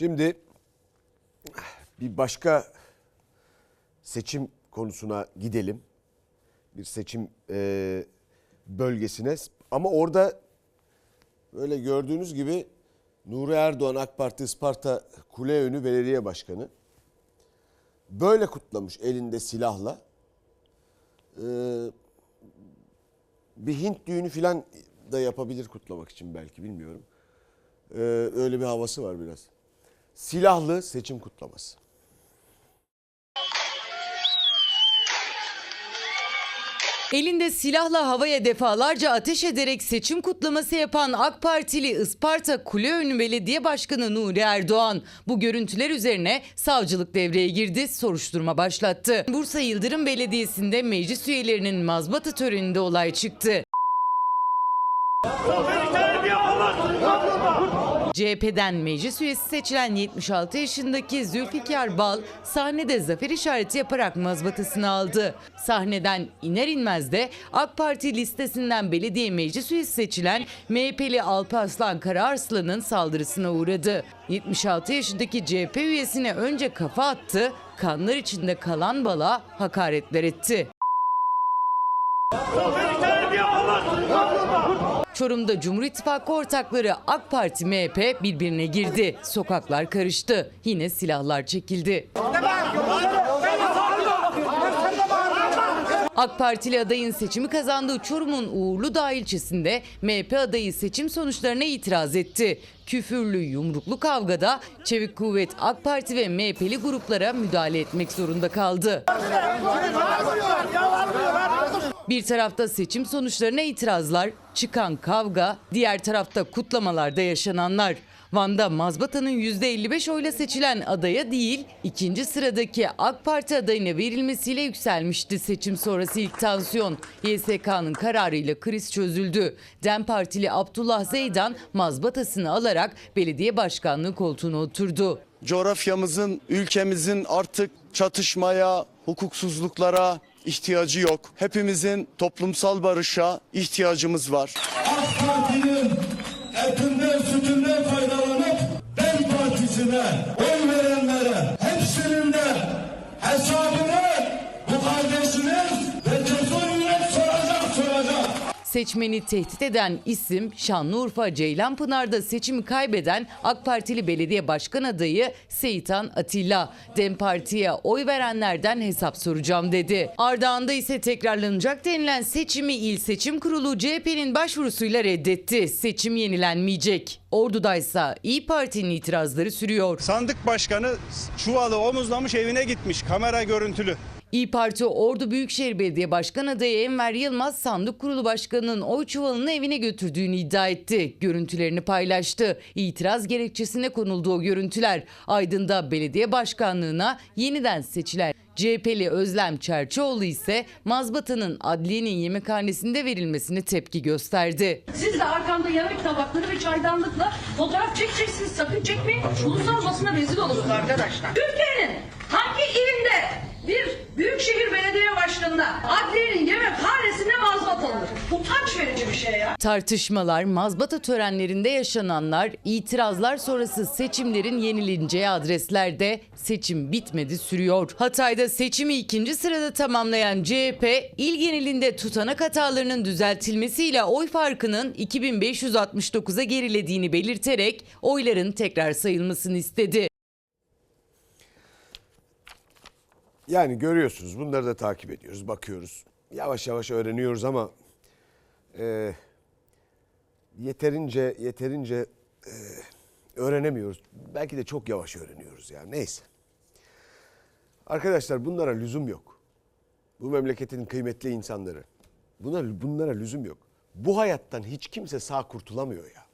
Şimdi bir başka seçim konusuna gidelim. Bir seçim e, bölgesine ama orada böyle gördüğünüz gibi Nuri Erdoğan AK Parti Isparta Kuleönü Belediye Başkanı böyle kutlamış elinde silahla. Ee, bir Hint düğünü filan da yapabilir kutlamak için belki bilmiyorum. Ee, öyle bir havası var biraz. Silahlı seçim kutlaması. Elinde silahla havaya defalarca ateş ederek seçim kutlaması yapan AK Partili Isparta Kuleönü Belediye Başkanı Nuri Erdoğan bu görüntüler üzerine savcılık devreye girdi, soruşturma başlattı. Bursa Yıldırım Belediyesi'nde meclis üyelerinin mazbata töreninde olay çıktı. CHP'den meclis üyesi seçilen 76 yaşındaki Zülfikar Bal sahnede zafer işareti yaparak mazbatasını aldı. Sahneden iner inmez de AK Parti listesinden belediye meclis üyesi seçilen MHP'li Alparslan Kararslan'ın saldırısına uğradı. 76 yaşındaki CHP üyesine önce kafa attı, kanlar içinde kalan Bal'a hakaretler etti. Çorum'da Cumhur İttifakı ortakları AK Parti MHP birbirine girdi. Sokaklar karıştı. Yine silahlar çekildi. AK Partili adayın seçimi kazandığı Çorum'un Uğurlu ilçesinde MHP adayı seçim sonuçlarına itiraz etti. Küfürlü yumruklu kavgada Çevik Kuvvet AK Parti ve MHP'li gruplara müdahale etmek zorunda kaldı. Bir tarafta seçim sonuçlarına itirazlar, çıkan kavga, diğer tarafta kutlamalarda yaşananlar. Van'da mazbatanın %55 oyla seçilen adaya değil, ikinci sıradaki AK Parti adayına verilmesiyle yükselmişti seçim sonrası ilk tansiyon. YSK'nın kararıyla kriz çözüldü. DEM Partili Abdullah Zeydan mazbatasını alarak belediye başkanlığı koltuğuna oturdu. coğrafyamızın, ülkemizin artık çatışmaya, hukuksuzluklara ihtiyacı yok. Hepimizin toplumsal barışa ihtiyacımız var. AK Parti'nin etinden sütünden faydalanıp DEM Partisi'ne oy verenlere hepsinin de hesabını bu kardeşiniz ve soracak soracak. Seçmeni tehdit eden isim Şanlıurfa Ceylanpınar'da seçimi kaybeden AK Partili belediye başkan adayı Seyitan Atilla. Dem Parti'ye oy verenlerden hesap soracağım dedi. Ardahan'da ise tekrarlanacak denilen seçimi İl Seçim Kurulu CHP'nin başvurusuyla reddetti. Seçim yenilenmeyecek. Ordu'da ise İyi Parti'nin itirazları sürüyor. Sandık başkanı çuvalı omuzlamış evine gitmiş kamera görüntülü. İyi Parti Ordu Büyükşehir Belediye Başkan adayı Enver Yılmaz sandık kurulu başkanının oy çuvalını evine götürdüğünü iddia etti. Görüntülerini paylaştı. İtiraz gerekçesine konuldu o görüntüler. Aydın'da belediye başkanlığına yeniden seçilen CHP'li Özlem Çerçioğlu ise mazbatanın adliyenin yemekhanesinde verilmesine tepki gösterdi. Siz de arkamda yemek tabakları ve çaydanlıkla fotoğraf çekeceksiniz. Sakın çekmeyin. Ulusal basına rezil olursunuz arkadaşlar. Türkiye'nin hangi ilinde bir büyükşehir belediye başkanına adliyenin yemekhanesinde mazbat alınır? Utanç verici bir şey ya. Tartışmalar, mazbata törenlerinde yaşananlar, itirazlar sonrası seçimlerin yenilineceği adreslerde seçim bitmedi sürüyor. Hatay'da seçimi ikinci sırada tamamlayan CHP, il genelinde tutanak hatalarının düzeltilmesiyle oy farkının 2569'a gerilediğini belirterek oyların tekrar sayılmasını istedi. Yani görüyorsunuz bunları da takip ediyoruz, bakıyoruz. Yavaş yavaş öğreniyoruz ama e, yeterince yeterince e, öğrenemiyoruz. Belki de çok yavaş öğreniyoruz yani neyse. Arkadaşlar bunlara lüzum yok. Bu memleketin kıymetli insanları. Bunlara, bunlara lüzum yok. Bu hayattan hiç kimse sağ kurtulamıyor ya.